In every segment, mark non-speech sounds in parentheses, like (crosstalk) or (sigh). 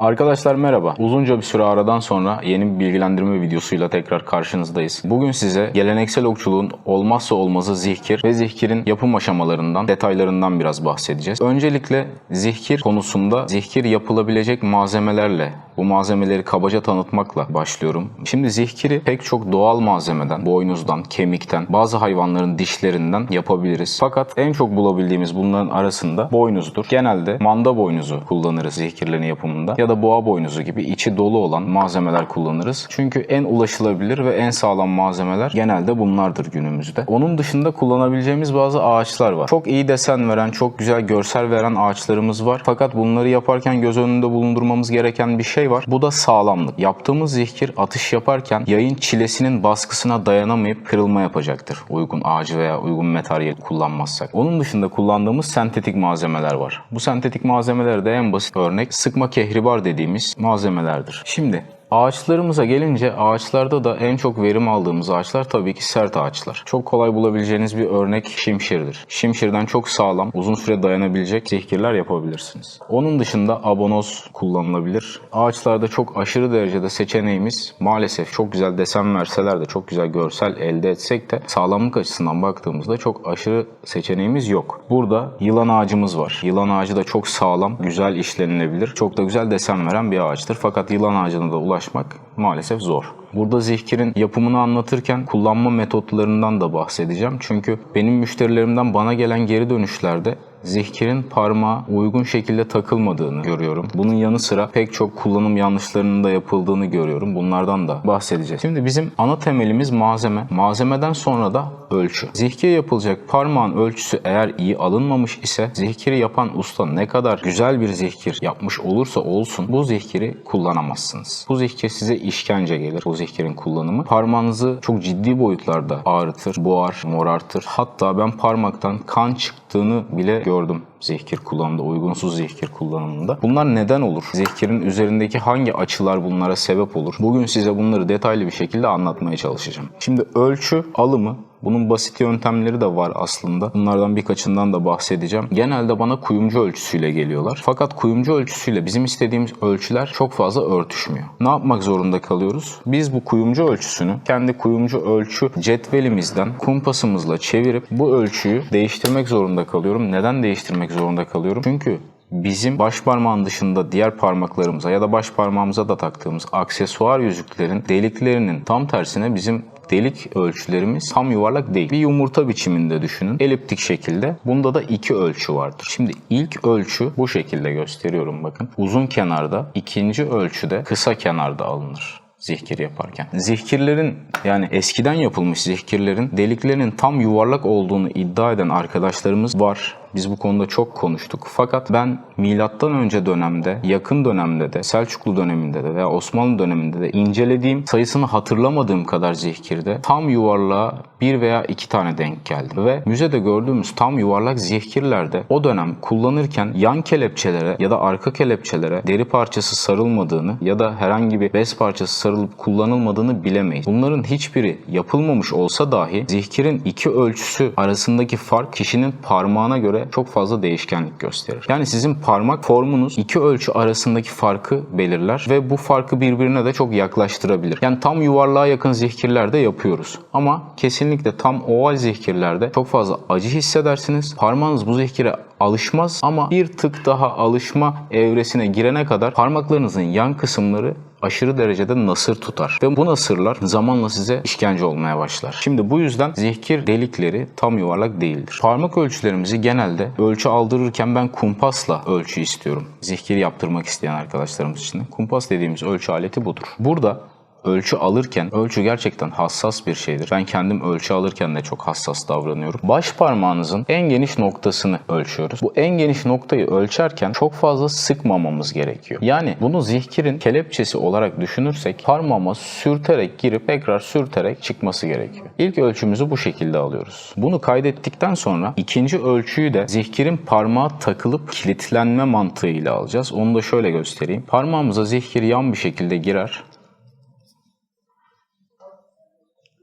Arkadaşlar merhaba. Uzunca bir süre aradan sonra yeni bir bilgilendirme videosuyla tekrar karşınızdayız. Bugün size geleneksel okçuluğun olmazsa olmazı zihkir ve zihkirin yapım aşamalarından, detaylarından biraz bahsedeceğiz. Öncelikle zihkir konusunda zihkir yapılabilecek malzemelerle, bu malzemeleri kabaca tanıtmakla başlıyorum. Şimdi zihkiri pek çok doğal malzemeden, boynuzdan, kemikten, bazı hayvanların dişlerinden yapabiliriz. Fakat en çok bulabildiğimiz bunların arasında boynuzdur. Genelde manda boynuzu kullanırız zihkirlerin yapımında ya da boğa boynuzu gibi içi dolu olan malzemeler kullanırız. Çünkü en ulaşılabilir ve en sağlam malzemeler genelde bunlardır günümüzde. Onun dışında kullanabileceğimiz bazı ağaçlar var. Çok iyi desen veren, çok güzel görsel veren ağaçlarımız var. Fakat bunları yaparken göz önünde bulundurmamız gereken bir şey var. Bu da sağlamlık. Yaptığımız zihkir atış yaparken yayın çilesinin baskısına dayanamayıp kırılma yapacaktır. Uygun ağacı veya uygun materyal kullanmazsak. Onun dışında kullandığımız sentetik malzemeler var. Bu sentetik malzemeleri de en basit örnek sıkma kehribar dediğimiz malzemelerdir. Şimdi Ağaçlarımıza gelince ağaçlarda da en çok verim aldığımız ağaçlar tabii ki sert ağaçlar. Çok kolay bulabileceğiniz bir örnek şimşirdir. Şimşirden çok sağlam, uzun süre dayanabilecek zihkirler yapabilirsiniz. Onun dışında abonoz kullanılabilir. Ağaçlarda çok aşırı derecede seçeneğimiz maalesef çok güzel desen verseler de çok güzel görsel elde etsek de sağlamlık açısından baktığımızda çok aşırı seçeneğimiz yok. Burada yılan ağacımız var. Yılan ağacı da çok sağlam, güzel işlenilebilir. Çok da güzel desen veren bir ağaçtır. Fakat yılan ağacına da ulaşmak maalesef zor. Burada zihkirin yapımını anlatırken kullanma metotlarından da bahsedeceğim. Çünkü benim müşterilerimden bana gelen geri dönüşlerde zihkirin parmağa uygun şekilde takılmadığını görüyorum. Bunun yanı sıra pek çok kullanım yanlışlarının da yapıldığını görüyorum. Bunlardan da bahsedeceğiz. Şimdi bizim ana temelimiz malzeme. Malzemeden sonra da ölçü. Zihkir yapılacak parmağın ölçüsü eğer iyi alınmamış ise zihkiri yapan usta ne kadar güzel bir zihkir yapmış olursa olsun bu zihkiri kullanamazsınız. Bu zihkir size işkence gelir. Bu zihkirin kullanımı. Parmağınızı çok ciddi boyutlarda ağrıtır, boğar, morartır. Hatta ben parmaktan kan çıktığını bile gördüm zihkir kullanımında, uygunsuz zihkir kullanımında. Bunlar neden olur? Zihkirin üzerindeki hangi açılar bunlara sebep olur? Bugün size bunları detaylı bir şekilde anlatmaya çalışacağım. Şimdi ölçü alımı bunun basit yöntemleri de var aslında. Bunlardan birkaçından da bahsedeceğim. Genelde bana kuyumcu ölçüsüyle geliyorlar. Fakat kuyumcu ölçüsüyle bizim istediğimiz ölçüler çok fazla örtüşmüyor. Ne yapmak zorunda kalıyoruz? Biz bu kuyumcu ölçüsünü kendi kuyumcu ölçü cetvelimizden kumpasımızla çevirip bu ölçüyü değiştirmek zorunda kalıyorum. Neden değiştirmek zorunda kalıyorum? Çünkü bizim baş parmağın dışında diğer parmaklarımıza ya da baş parmağımıza da taktığımız aksesuar yüzüklerin deliklerinin tam tersine bizim delik ölçülerimiz tam yuvarlak değil. Bir yumurta biçiminde düşünün. Eliptik şekilde. Bunda da iki ölçü vardır. Şimdi ilk ölçü bu şekilde gösteriyorum bakın. Uzun kenarda, ikinci ölçüde kısa kenarda alınır zihkir yaparken. Zihkirlerin yani eskiden yapılmış zihkirlerin deliklerinin tam yuvarlak olduğunu iddia eden arkadaşlarımız var. Biz bu konuda çok konuştuk. Fakat ben milattan önce dönemde, yakın dönemde de, Selçuklu döneminde de veya Osmanlı döneminde de incelediğim, sayısını hatırlamadığım kadar zihkirde tam yuvarlığa bir veya iki tane denk geldi. Ve müzede gördüğümüz tam yuvarlak zihkirlerde o dönem kullanırken yan kelepçelere ya da arka kelepçelere deri parçası sarılmadığını ya da herhangi bir bez parçası sarılıp kullanılmadığını bilemeyiz. Bunların hiçbiri yapılmamış olsa dahi zihkirin iki ölçüsü arasındaki fark kişinin parmağına göre çok fazla değişkenlik gösterir. Yani sizin parmak formunuz iki ölçü arasındaki farkı belirler ve bu farkı birbirine de çok yaklaştırabilir. Yani tam yuvarlığa yakın zihkirlerde yapıyoruz. Ama kesinlikle tam oval zihkirlerde çok fazla acı hissedersiniz. Parmağınız bu zihkire alışmaz ama bir tık daha alışma evresine girene kadar parmaklarınızın yan kısımları aşırı derecede nasır tutar. Ve bu nasırlar zamanla size işkence olmaya başlar. Şimdi bu yüzden zihkir delikleri tam yuvarlak değildir. Parmak ölçülerimizi genelde ölçü aldırırken ben kumpasla ölçü istiyorum. Zihkir yaptırmak isteyen arkadaşlarımız için. Kumpas dediğimiz ölçü aleti budur. Burada ölçü alırken ölçü gerçekten hassas bir şeydir. Ben kendim ölçü alırken de çok hassas davranıyorum. Baş parmağınızın en geniş noktasını ölçüyoruz. Bu en geniş noktayı ölçerken çok fazla sıkmamamız gerekiyor. Yani bunu zihkirin kelepçesi olarak düşünürsek parmağıma sürterek girip tekrar sürterek çıkması gerekiyor. İlk ölçümüzü bu şekilde alıyoruz. Bunu kaydettikten sonra ikinci ölçüyü de zihkirin parmağa takılıp kilitlenme mantığıyla alacağız. Onu da şöyle göstereyim. Parmağımıza zihkir yan bir şekilde girer.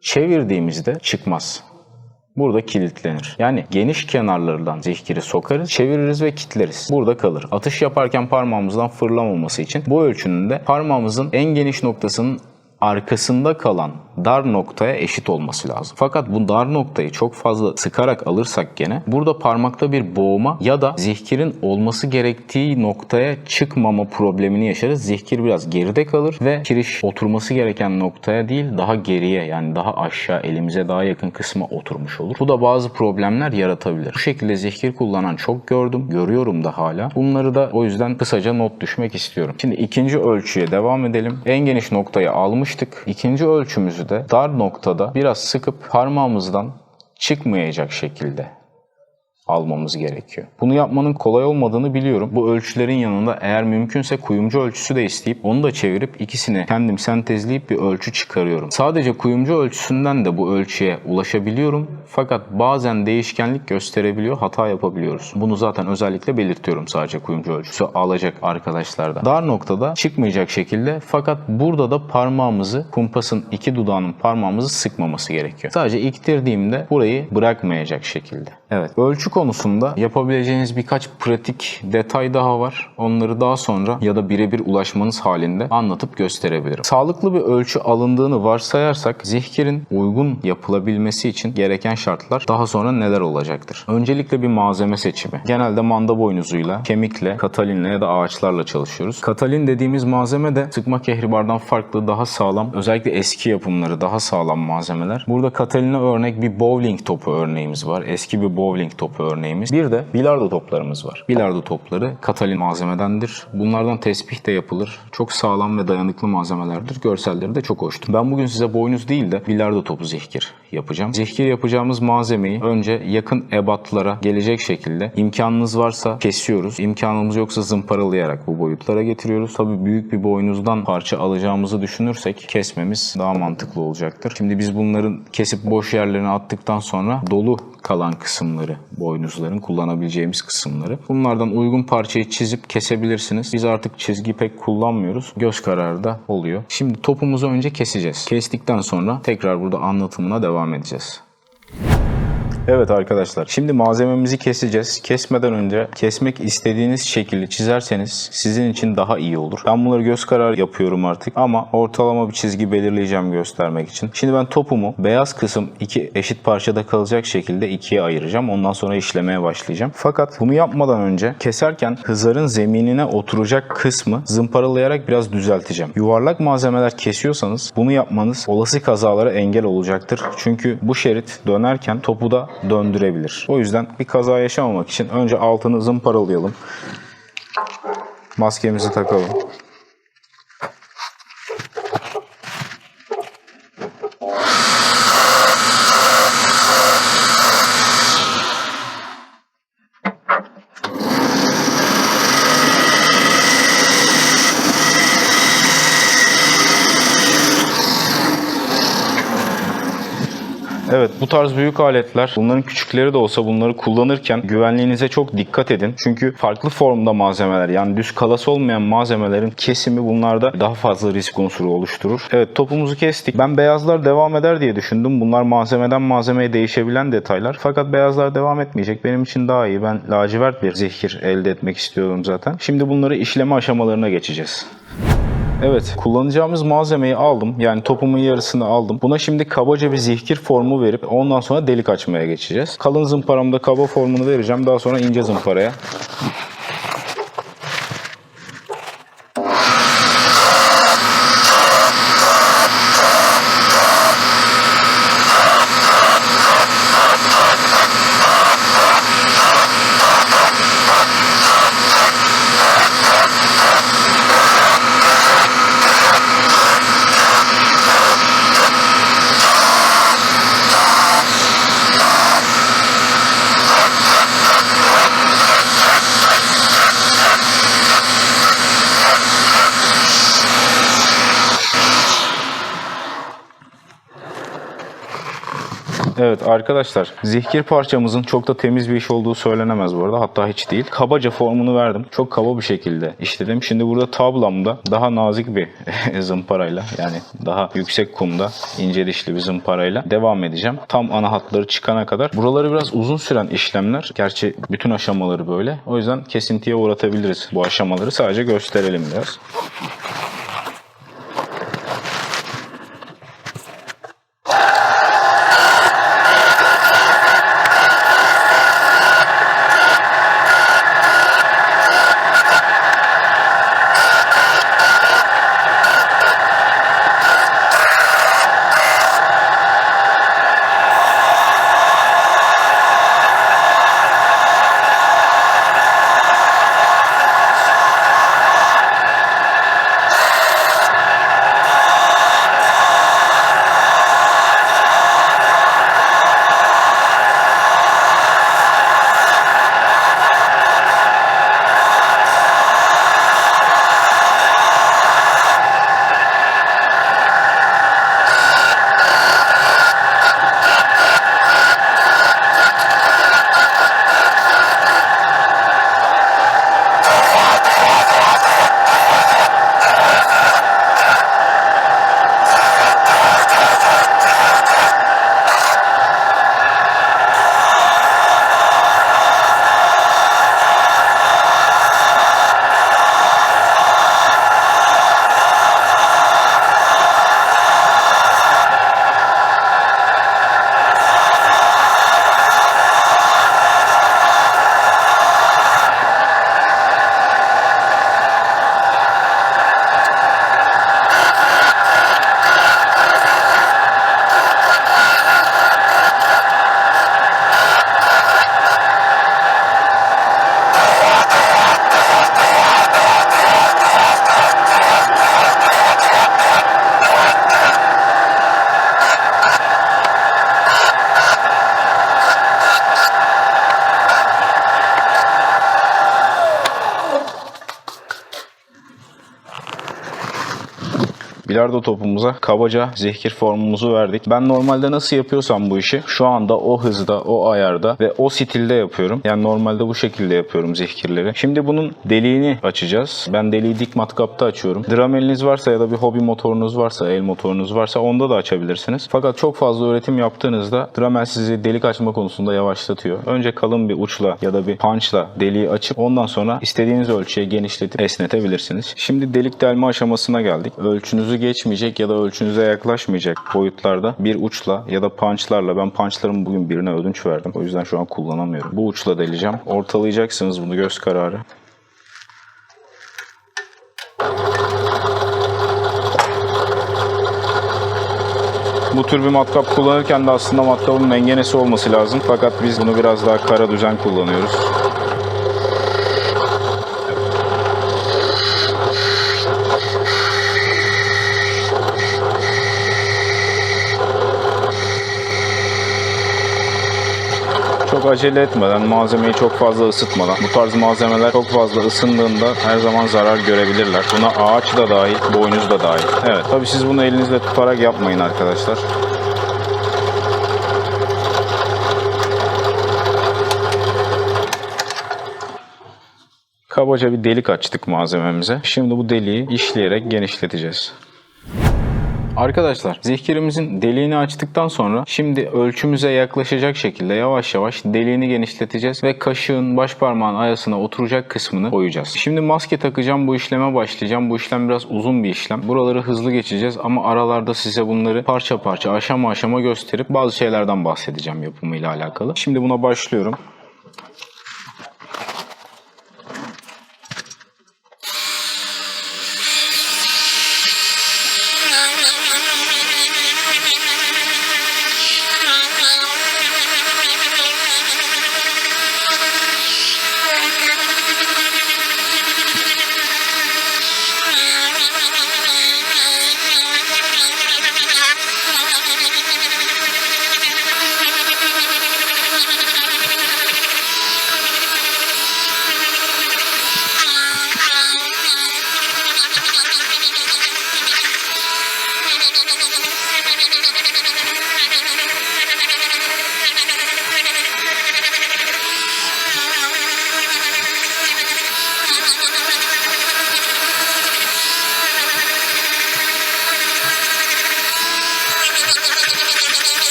Çevirdiğimizde çıkmaz. burada kilitlenir. Yani geniş kenarlardan zihkiri sokarız, çeviririz ve kitleriz. Burada kalır. Atış yaparken parmağımızdan fırlamaması için bu ölçünün de parmağımızın en geniş noktasının arkasında kalan dar noktaya eşit olması lazım. Fakat bu dar noktayı çok fazla sıkarak alırsak gene burada parmakta bir boğma ya da zihkirin olması gerektiği noktaya çıkmama problemini yaşarız. Zihkir biraz geride kalır ve kiriş oturması gereken noktaya değil daha geriye yani daha aşağı elimize daha yakın kısma oturmuş olur. Bu da bazı problemler yaratabilir. Bu şekilde zihkir kullanan çok gördüm, görüyorum da hala. Bunları da o yüzden kısaca not düşmek istiyorum. Şimdi ikinci ölçüye devam edelim. En geniş noktayı almıştık. İkinci ölçümüzü de dar noktada biraz sıkıp parmağımızdan çıkmayacak şekilde almamız gerekiyor. Bunu yapmanın kolay olmadığını biliyorum. Bu ölçülerin yanında eğer mümkünse kuyumcu ölçüsü de isteyip onu da çevirip ikisini kendim sentezleyip bir ölçü çıkarıyorum. Sadece kuyumcu ölçüsünden de bu ölçüye ulaşabiliyorum. Fakat bazen değişkenlik gösterebiliyor, hata yapabiliyoruz. Bunu zaten özellikle belirtiyorum sadece kuyumcu ölçüsü alacak arkadaşlarda. Dar noktada çıkmayacak şekilde fakat burada da parmağımızı kumpasın iki dudağının parmağımızı sıkmaması gerekiyor. Sadece iktirdiğimde burayı bırakmayacak şekilde. Evet. Ölçü konusunda yapabileceğiniz birkaç pratik detay daha var. Onları daha sonra ya da birebir ulaşmanız halinde anlatıp gösterebilirim. Sağlıklı bir ölçü alındığını varsayarsak zihkirin uygun yapılabilmesi için gereken şartlar daha sonra neler olacaktır? Öncelikle bir malzeme seçimi. Genelde manda boynuzuyla, kemikle, katalinle ya da ağaçlarla çalışıyoruz. Katalin dediğimiz malzeme de sıkma kehribardan farklı, daha sağlam, özellikle eski yapımları daha sağlam malzemeler. Burada kataline örnek bir bowling topu örneğimiz var. Eski bir bowling topu örneğimiz. Bir de bilardo toplarımız var. Bilardo topları katalin malzemedendir. Bunlardan tesbih de yapılır. Çok sağlam ve dayanıklı malzemelerdir. Görselleri de çok hoştur. Ben bugün size boynuz değil de bilardo topu zihkir yapacağım. Zihkir yapacağımız malzemeyi önce yakın ebatlara gelecek şekilde imkanınız varsa kesiyoruz. İmkanımız yoksa zımparalayarak bu boyutlara getiriyoruz. Tabii büyük bir boynuzdan parça alacağımızı düşünürsek kesmemiz daha mantıklı olacaktır. Şimdi biz bunların kesip boş yerlerine attıktan sonra dolu kalan kısımları, boynuzların kullanabileceğimiz kısımları. Bunlardan uygun parçayı çizip kesebilirsiniz. Biz artık çizgi pek kullanmıyoruz. Göz kararı da oluyor. Şimdi topumuzu önce keseceğiz. Kestikten sonra tekrar burada anlatımına devam images. Evet arkadaşlar şimdi malzememizi keseceğiz. Kesmeden önce kesmek istediğiniz şekilde çizerseniz sizin için daha iyi olur. Ben bunları göz kararı yapıyorum artık ama ortalama bir çizgi belirleyeceğim göstermek için. Şimdi ben topumu beyaz kısım iki eşit parçada kalacak şekilde ikiye ayıracağım. Ondan sonra işlemeye başlayacağım. Fakat bunu yapmadan önce keserken hızarın zeminine oturacak kısmı zımparalayarak biraz düzelteceğim. Yuvarlak malzemeler kesiyorsanız bunu yapmanız olası kazalara engel olacaktır. Çünkü bu şerit dönerken topu da döndürebilir. O yüzden bir kaza yaşamamak için önce altını zımparalayalım. Maskemizi takalım. Evet bu tarz büyük aletler bunların küçükleri de olsa bunları kullanırken güvenliğinize çok dikkat edin. Çünkü farklı formda malzemeler yani düz kalası olmayan malzemelerin kesimi bunlarda daha fazla risk unsuru oluşturur. Evet topumuzu kestik. Ben beyazlar devam eder diye düşündüm. Bunlar malzemeden malzemeye değişebilen detaylar. Fakat beyazlar devam etmeyecek. Benim için daha iyi. Ben lacivert bir zehir elde etmek istiyordum zaten. Şimdi bunları işleme aşamalarına geçeceğiz. Evet, kullanacağımız malzemeyi aldım. Yani topumun yarısını aldım. Buna şimdi kabaca bir zihkir formu verip ondan sonra delik açmaya geçeceğiz. Kalın zımparamda kaba formunu vereceğim. Daha sonra ince zımparaya. Evet arkadaşlar zihkir parçamızın çok da temiz bir iş olduğu söylenemez bu arada. Hatta hiç değil. Kabaca formunu verdim. Çok kaba bir şekilde işledim. Şimdi burada tablamda daha nazik bir (laughs) zımparayla yani daha yüksek kumda ince dişli bir zımparayla devam edeceğim. Tam ana hatları çıkana kadar. Buraları biraz uzun süren işlemler. Gerçi bütün aşamaları böyle. O yüzden kesintiye uğratabiliriz bu aşamaları. Sadece gösterelim biraz. Bilardo topumuza kabaca zehkir formumuzu verdik. Ben normalde nasıl yapıyorsam bu işi şu anda o hızda, o ayarda ve o stilde yapıyorum. Yani normalde bu şekilde yapıyorum zehkirleri. Şimdi bunun deliğini açacağız. Ben deliği dik matkapta açıyorum. Drum eliniz varsa ya da bir hobi motorunuz varsa, el motorunuz varsa onda da açabilirsiniz. Fakat çok fazla üretim yaptığınızda Dremel sizi delik açma konusunda yavaşlatıyor. Önce kalın bir uçla ya da bir punchla deliği açıp ondan sonra istediğiniz ölçüye genişletip esnetebilirsiniz. Şimdi delik delme aşamasına geldik. Ölçünüzü geçmeyecek ya da ölçünüze yaklaşmayacak boyutlarda bir uçla ya da punchlarla ben punchlarımı bugün birine ödünç verdim. O yüzden şu an kullanamıyorum. Bu uçla deleceğim. Ortalayacaksınız bunu göz kararı. Bu tür bir matkap kullanırken de aslında matkabın mengenesi olması lazım. Fakat biz bunu biraz daha kara düzen kullanıyoruz. Acele etmeden, malzemeyi çok fazla ısıtmadan. Bu tarz malzemeler çok fazla ısındığında her zaman zarar görebilirler. Buna ağaç da dahil, boynuz da dahil. Evet, tabii siz bunu elinizle tutarak yapmayın arkadaşlar. Kabaca bir delik açtık malzememize. Şimdi bu deliği işleyerek genişleteceğiz. Arkadaşlar zihkirimizin deliğini açtıktan sonra şimdi ölçümüze yaklaşacak şekilde yavaş yavaş deliğini genişleteceğiz ve kaşığın baş parmağın ayasına oturacak kısmını koyacağız. Şimdi maske takacağım bu işleme başlayacağım. Bu işlem biraz uzun bir işlem. Buraları hızlı geçeceğiz ama aralarda size bunları parça parça aşama aşama gösterip bazı şeylerden bahsedeceğim yapımıyla alakalı. Şimdi buna başlıyorum.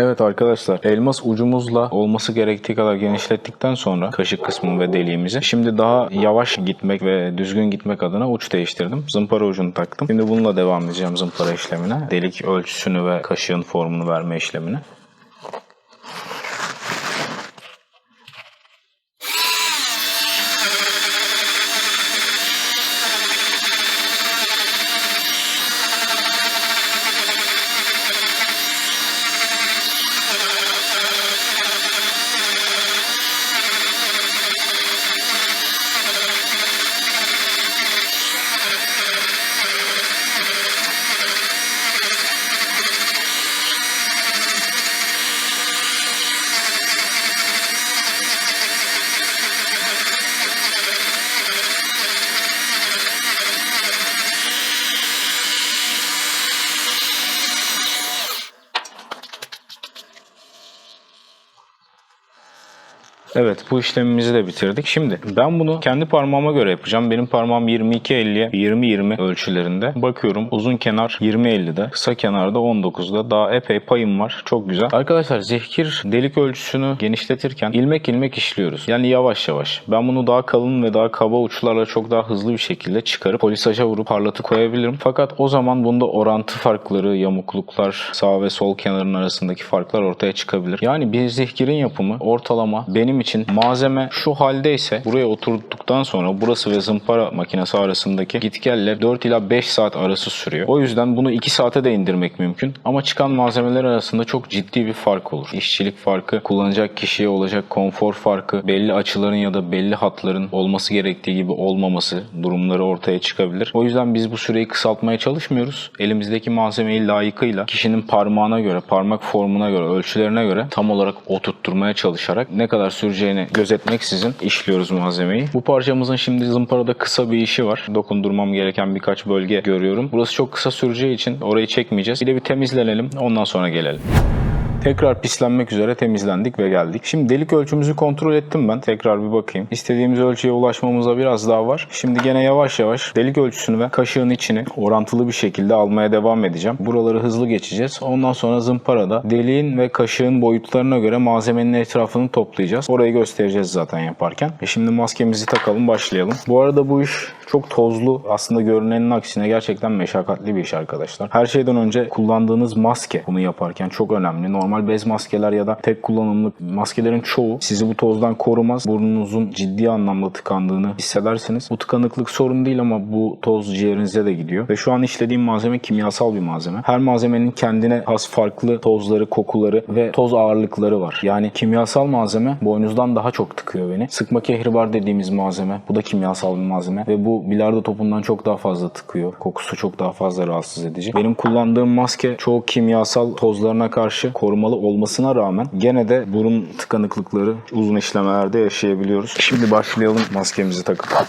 Evet arkadaşlar elmas ucumuzla olması gerektiği kadar genişlettikten sonra kaşık kısmını ve deliğimizi şimdi daha yavaş gitmek ve düzgün gitmek adına uç değiştirdim. Zımpara ucunu taktım. Şimdi bununla devam edeceğim zımpara işlemine. Delik ölçüsünü ve kaşığın formunu verme işlemine. Evet bu işlemimizi de bitirdik. Şimdi ben bunu kendi parmağıma göre yapacağım. Benim parmağım 22-50'ye 20-20 ölçülerinde. Bakıyorum uzun kenar 20-50'de, kısa kenarda 19'da. Daha epey payım var. Çok güzel. Arkadaşlar zehkir delik ölçüsünü genişletirken ilmek ilmek işliyoruz. Yani yavaş yavaş. Ben bunu daha kalın ve daha kaba uçlarla çok daha hızlı bir şekilde çıkarıp polisaja vurup parlatıp koyabilirim. Fakat o zaman bunda orantı farkları, yamukluklar, sağ ve sol kenarın arasındaki farklar ortaya çıkabilir. Yani bir zehkirin yapımı ortalama benim için malzeme şu haldeyse buraya oturduktan sonra burası ve zımpara makinesi arasındaki gitgeller 4 ila 5 saat arası sürüyor. O yüzden bunu 2 saate de indirmek mümkün. Ama çıkan malzemeler arasında çok ciddi bir fark olur. İşçilik farkı, kullanacak kişiye olacak konfor farkı, belli açıların ya da belli hatların olması gerektiği gibi olmaması durumları ortaya çıkabilir. O yüzden biz bu süreyi kısaltmaya çalışmıyoruz. Elimizdeki malzemeyi layıkıyla kişinin parmağına göre, parmak formuna göre, ölçülerine göre tam olarak oturtturmaya çalışarak ne kadar süreceğini gözetmeksizin işliyoruz malzemeyi. Bu parçamızın şimdi zımparada kısa bir işi var. Dokundurmam gereken birkaç bölge görüyorum. Burası çok kısa süreceği için orayı çekmeyeceğiz. Bir de bir temizlenelim. Ondan sonra gelelim. Tekrar pislenmek üzere temizlendik ve geldik. Şimdi delik ölçümüzü kontrol ettim ben. Tekrar bir bakayım. İstediğimiz ölçüye ulaşmamıza biraz daha var. Şimdi gene yavaş yavaş delik ölçüsünü ve kaşığın içini orantılı bir şekilde almaya devam edeceğim. Buraları hızlı geçeceğiz. Ondan sonra zımparada deliğin ve kaşığın boyutlarına göre malzemenin etrafını toplayacağız. Orayı göstereceğiz zaten yaparken. E şimdi maskemizi takalım başlayalım. Bu arada bu iş çok tozlu. Aslında görünenin aksine gerçekten meşakkatli bir iş arkadaşlar. Her şeyden önce kullandığınız maske bunu yaparken çok önemli. Normal bez maskeler ya da tek kullanımlık maskelerin çoğu sizi bu tozdan korumaz. Burnunuzun ciddi anlamda tıkandığını hissedersiniz. Bu tıkanıklık sorun değil ama bu toz ciğerinize de gidiyor. Ve şu an işlediğim malzeme kimyasal bir malzeme. Her malzemenin kendine has farklı tozları, kokuları ve toz ağırlıkları var. Yani kimyasal malzeme boynuzdan daha çok tıkıyor beni. Sıkma kehribar dediğimiz malzeme. Bu da kimyasal bir malzeme ve bu bilardo topundan çok daha fazla tıkıyor. Kokusu çok daha fazla rahatsız edici. Benim kullandığım maske çoğu kimyasal tozlarına karşı korumalı olmasına rağmen gene de burun tıkanıklıkları uzun işlemelerde yaşayabiliyoruz. Şimdi başlayalım maskemizi takıp.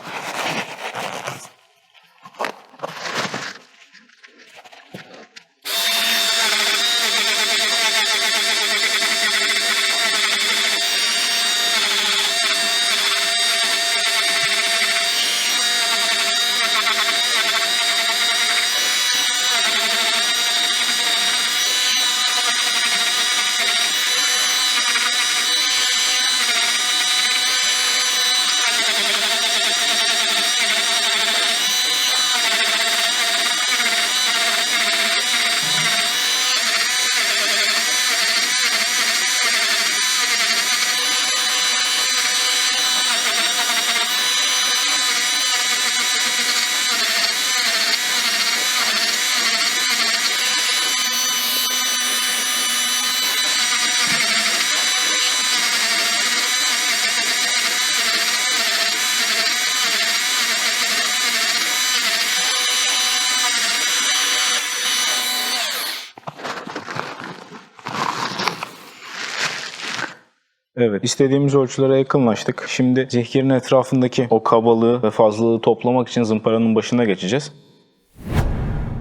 Evet istediğimiz ölçülere yakınlaştık. Şimdi zehkirin etrafındaki o kabalığı ve fazlalığı toplamak için zımparanın başına geçeceğiz.